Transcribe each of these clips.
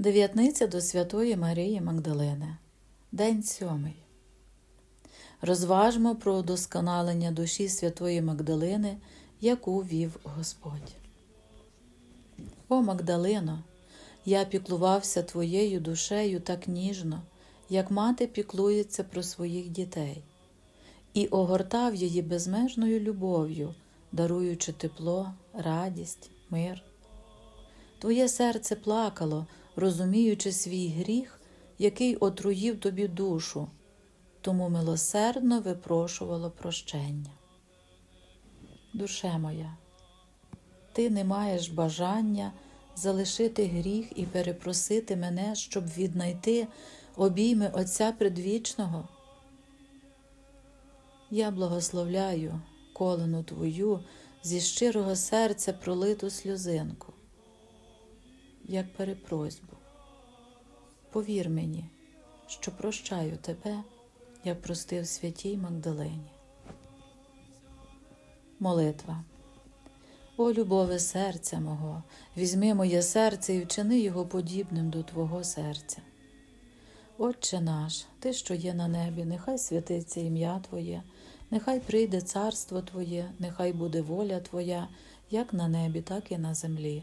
Дев'ятниця до Святої Марії Магдалини. День сьомий. Розважмо про удосконалення душі Святої Магдалини, яку вів Господь. О Магдалино, я піклувався твоєю душею так ніжно, як мати піклується про своїх дітей, і огортав її безмежною любов'ю, даруючи тепло, радість, мир. Твоє серце плакало, розуміючи свій гріх, який отруїв тобі душу, тому милосердно випрошувало прощення. Душе моя, ти не маєш бажання залишити гріх і перепросити мене, щоб віднайти обійми Отця Предвічного. Я благословляю колену твою зі щирого серця пролиту сльозинку як перепросьбу. Повір мені, що прощаю тебе, як простив святій Магдалині. Молитва. О, любове серця мого, візьми моє серце і вчини його подібним до Твого серця. Отче наш, Ти, що є на небі, нехай святиться ім'я Твоє, нехай прийде царство Твоє, нехай буде воля Твоя, як на небі, так і на землі.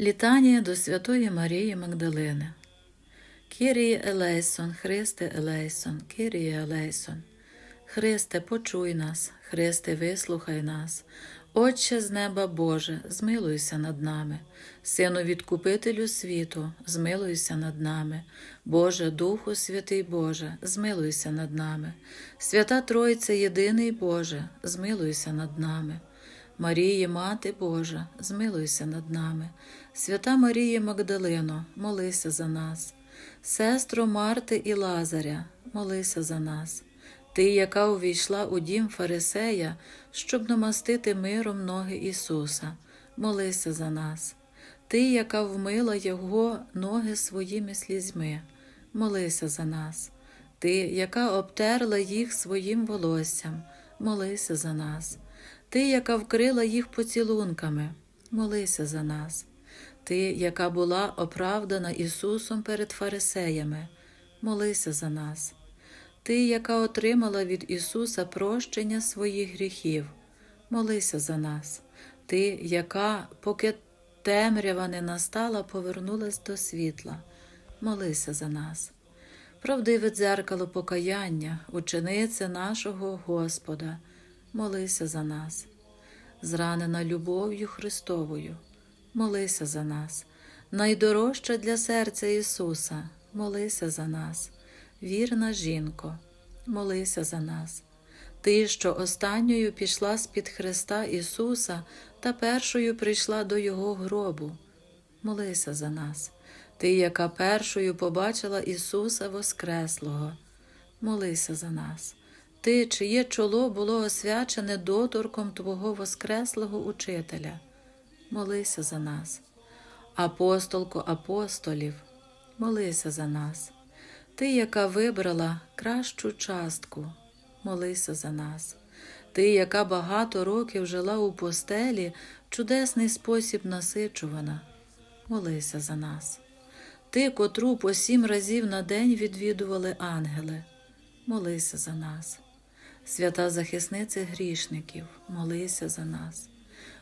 Літання до Святої Марії Магдалини. Кіріє Елейсон, Христе Елейсон, Кіріє Елейсон. Христе, почуй нас, Христе, вислухай нас. Отче з неба Боже, змилуйся над нами, Сину відкупителю світу, змилуйся над нами, Боже, Духу Святий Боже, змилуйся над нами, Свята Тройця єдиний Боже, змилуйся над нами. Марії, Мати Божа, змилуйся над нами, свята Марія Магдалино, молися за нас, сестро Марти і Лазаря, молися за нас, ти, яка увійшла у дім Фарисея, щоб намастити миром ноги Ісуса, молися за нас, ти, яка вмила Його ноги своїми слізьми, молися за нас, ти, яка обтерла їх своїм волоссям, молися за нас. Ти, яка вкрила їх поцілунками, молися за нас. Ти, яка була оправдана Ісусом перед Фарисеями, молися за нас. Ти, яка отримала від Ісуса прощення своїх гріхів, молися за нас. Ти, яка, поки темрява не настала, повернулась до світла, молися за нас. Правдиве дзеркало покаяння, учениця нашого Господа молися за нас, зранена любов'ю Христовою, молися за нас, найдорожча для серця Ісуса, молися за нас, вірна жінко, молися за нас. Ти, що останньою пішла з-під Христа Ісуса та першою прийшла до Його гробу, молися за нас. Ти, яка першою побачила Ісуса Воскреслого, молися за нас ти, чиє чоло було освячене доторком Твого Воскреслого Учителя, молися за нас, апостолку апостолів, молися за нас, ти, яка вибрала кращу частку, молися за нас, ти, яка багато років жила у постелі, в чудесний спосіб насичувана, молися за нас. Ти, котру по сім разів на день відвідували ангели, молися за нас. Свята захисниця грішників, молися за нас,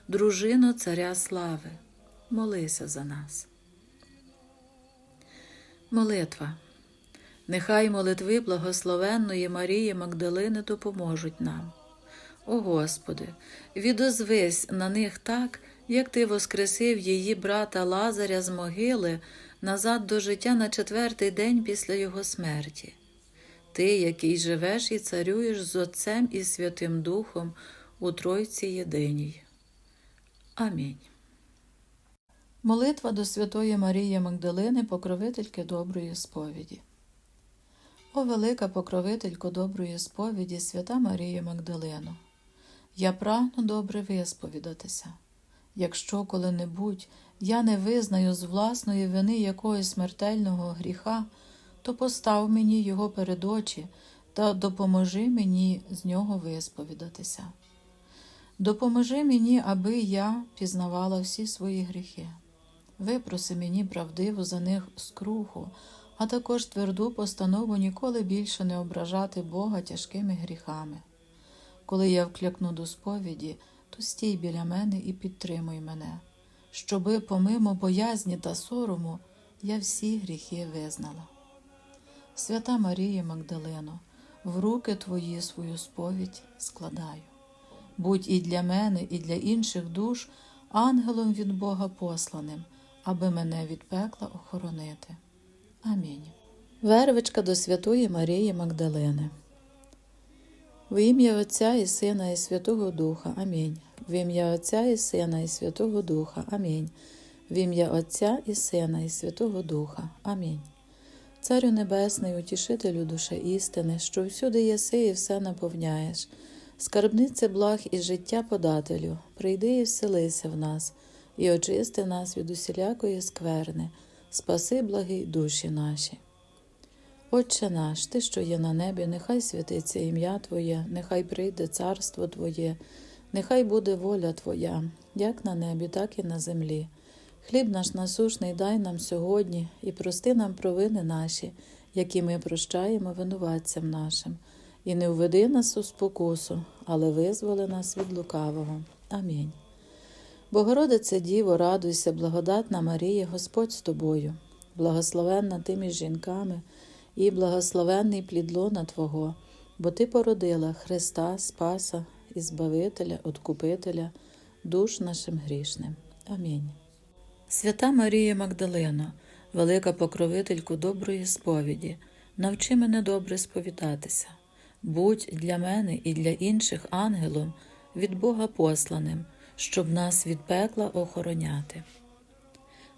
дружино Царя Слави, молися за нас. Молитва. Нехай молитви благословенної Марії Магдалини допоможуть нам. О Господи, відозвись на них так, як Ти воскресив її брата Лазаря з могили назад до життя на четвертий день після його смерті. Ти, який живеш і царюєш з Отцем і Святим Духом у Тройці Єдиній. Амінь. Молитва до Святої Марії Магдалини, покровительки доброї сповіді. О велика покровителько доброї сповіді, свята Марія Магдалино, я прагну добре висповідатися. Якщо коли-небудь я не визнаю з власної вини якогось смертельного гріха, то постав мені його перед очі та допоможи мені з нього висповідатися. Допоможи мені, аби я пізнавала всі свої гріхи. Випроси мені правдиву за них скруху, а також тверду постанову ніколи більше не ображати Бога тяжкими гріхами. Коли я вклякну до сповіді, то стій біля мене і підтримуй мене, щоби, помимо боязні та сорому, я всі гріхи визнала. Свята Марія Магдалино, в руки твої свою сповідь складаю. Будь і для мене, і для інших душ ангелом від Бога посланим, аби мене від пекла охоронити. Амінь. Вервичка до Святої Марії Магдалини. В ім'я Отця і Сина, і Святого Духа. Амінь. В ім'я Отця і Сина, і Святого Духа. Амінь. В ім'я Отця і Сина, і Святого Духа. Амінь. Царю Небесний, утішителю душе істини, що всюди єси і все наповняєш. Скарбнице благ і життя подателю, прийди і вселися в нас, і очисти нас від усілякої скверни, спаси благі душі наші. Отче наш, Ти, що є на небі, нехай святиться ім'я Твоє, нехай прийде царство Твоє, нехай буде воля Твоя, як на небі, так і на землі. Хліб наш насушний дай нам сьогодні і прости нам провини наші, які ми прощаємо винуватцям нашим, і не введи нас у спокусу, але визволи нас від лукавого. Амінь. Богородице Діво, радуйся, благодатна Марія, Господь з тобою, благословенна ти між жінками, і благословенний плід лона Твого, бо Ти породила Христа, Спаса і Збавителя, Откупителя, душ нашим грішним. Амінь. Свята Марія Магдалино, велика покровительку доброї сповіді, навчи мене добре сповідатися. Будь для мене і для інших ангелом від Бога посланим, щоб нас від пекла охороняти.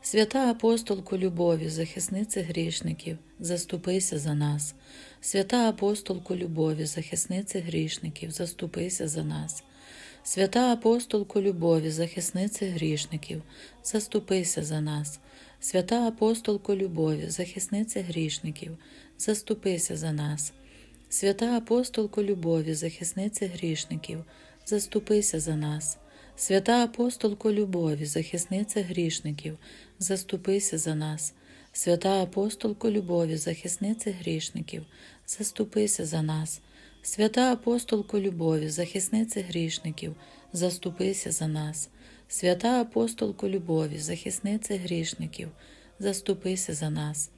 Свята апостолку любові, захиснице грішників, заступися за нас. Свята апостолку любові, захиснице грішників, заступися за нас. Свята апостолку любові, захиснице грішників, заступися за нас. Свята апостолку любові, захиснице грішників, заступися за нас. Свята апостолку любові, захиснице грішників, заступися за нас. Свята апостолко любові, захисниця грішників, заступися за нас. Свята апостолко любові, захисниця грішників, заступися за нас. Свята апостолко любові, захисниця грішників, заступися за нас. Свята апостолко любові, захисниця грішників, заступися за нас.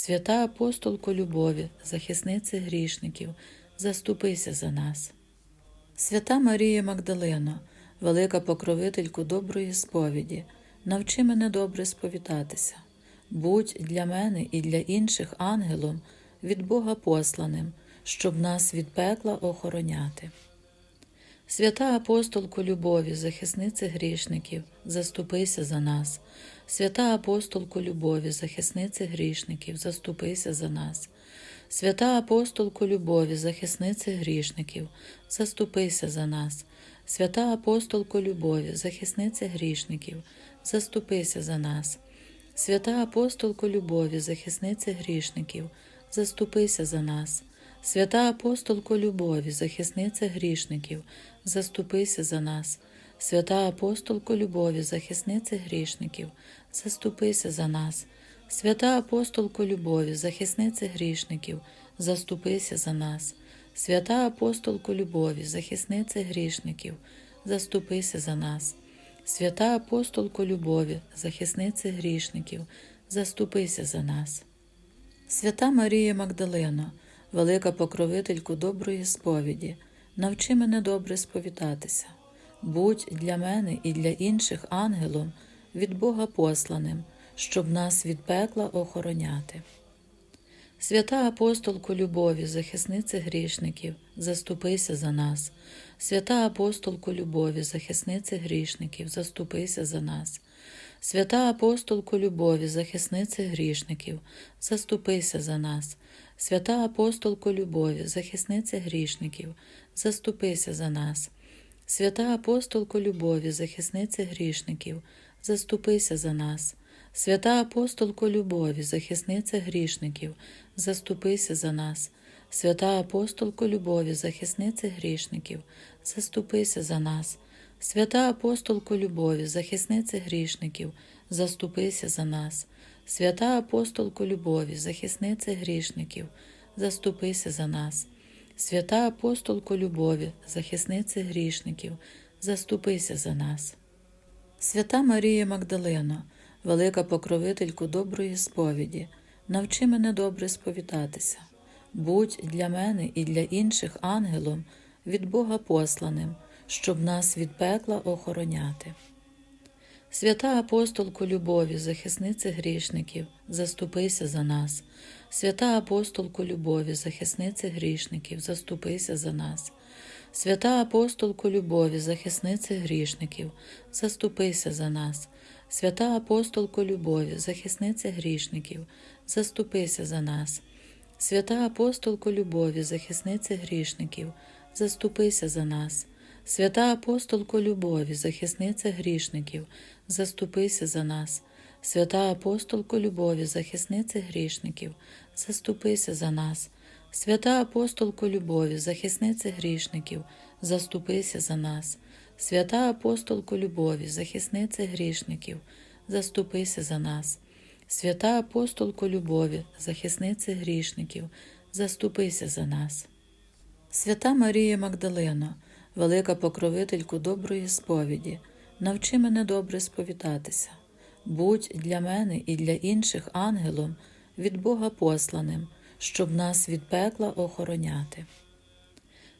Свята апостолко любові, захисниця грішників, заступися за нас. Свята Марія Магдалино, велика покровительку доброї сповіді, навчи мене добре сповідатися. Будь для мене і для інших ангелом від Бога посланим, щоб нас від пекла охороняти. Свята апостолку любові, захиснице грішників, заступися за нас. Свята апостолку любові, захиснице грішників, заступися за нас. Свята апостолку любові, захиснице грішників, заступися за нас. Свята апостолку любові, захиснице грішників, заступися за нас. Свята апостолку любові, захиснице грішників, заступися за нас. Свята апостолку любові, захиснице грішників, заступися за нас. Свята апостолку любові, захиснице грішників, заступися за нас. Свята апостолку любові, захиснице грішників, заступися за нас. Свята апостолку любові, захиснице грішників, заступися за нас. Свята апостолку любові, захиснице грішників, заступися за нас. Свята Марія Магдалино, велика покровительку доброї сповіді, навчи мене добре сповідатися. Будь для мене і для інших ангелом від Бога посланим, щоб нас від пекла охороняти. Свята апостолку любові, захиснице грішників, заступися за нас. Свята апостолку любові, захиснице грішників, заступися за нас. Свята апостолку любові, захиснице грішників, заступися за нас. Свята апостолку любові, захиснице грішників, заступися за нас. Свята апостолку любові, захиснице грішників, заступися за нас. Свята апостолку любові, захисниця грішників, заступися за нас. Свята апостолку любові, захисниця грішників, заступися за нас. Свята апостолку любові, захисниця грішників, заступися за нас. Свята апостолку любові, захисниця грішників, заступися за нас. Свята апостолку любові, захисниця грішників, заступися за нас. Свята Марія Магдалино, велика покровительку доброї сповіді, навчи мене добре сповідатися. Будь для мене і для інших ангелом від Бога посланим, щоб нас від пекла охороняти. Свята апостолку любові, захиснице грішників, заступися за нас. Свята апостолку любові, захиснице грішників, заступися за нас. Свята апостолку любові, захиснице грішників, заступися за нас. Свята апостолку любові, захиснице грішників, заступися за нас. Свята апостолку любові, захиснице грішників, заступися за нас. Свята апостолку любові, захисниця грішників, заступися за нас. Свята апостолку любові, захисниця грішників, заступися за нас. Свята апостолку любові, захисниця грішників, заступися за нас. Свята апостолку любові, захисниця грішників, заступися за нас. Свята апостолку любові, захисниця грішників, заступися за нас. Свята Марія Магдалино, велика покровительку доброї сповіді, навчи мене добре сповідатися. Будь для мене і для інших ангелом від Бога посланим, щоб нас від пекла охороняти.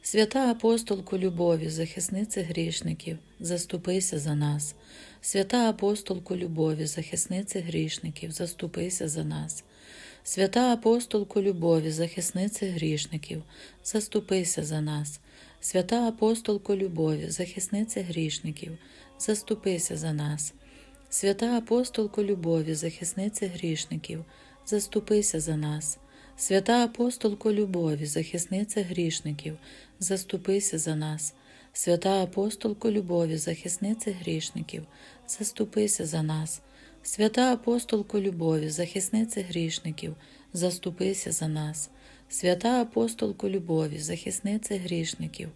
Свята апостолку любові, захиснице грішників, заступися за нас. Свята апостолку любові, захиснице грішників, заступися за нас. Свята апостолку любові, захиснице грішників, заступися за нас. Свята апостолку любові, захиснице грішників, заступися за нас. Свята апостолку любові, захиснице грішників, заступися за нас. Свята апостолку любові, захисниця грішників, заступися за нас. Свята апостолку любові, захисниця грішників, заступися за нас. Свята апостолку любові, захисниця грішників, заступися за нас. Свята апостолку любові, захисниця грішників,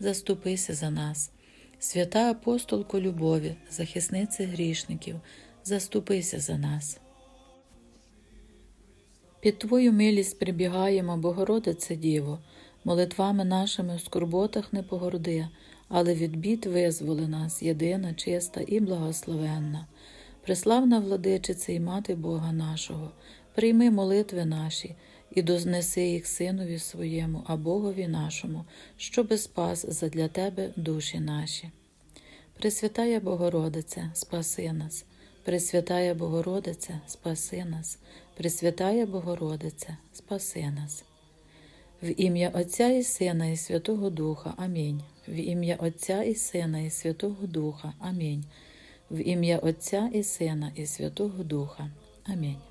заступися за нас. Свята апостолку любові, захисниця грішників, заступися за нас. Під Твою милість прибігаємо, Богородице Діво, молитвами нашими в скорботах не погорди, але від бід визволи нас, єдина, чиста і благословенна. Преславна владичице і мати Бога нашого, прийми молитви наші і дознеси їх Синові своєму, а Богові нашому, щоби спас задля Тебе душі наші. Пресвятая Богородице, спаси нас, Пресвятая Богородице, спаси нас, Пресвятая Богородице, спаси нас. В ім'я Отця і Сина, і Святого Духа. Амінь. В ім'я Отця і Сина, і Святого Духа. Амінь. В ім'я Отця і Сина, і Святого Духа. Амінь.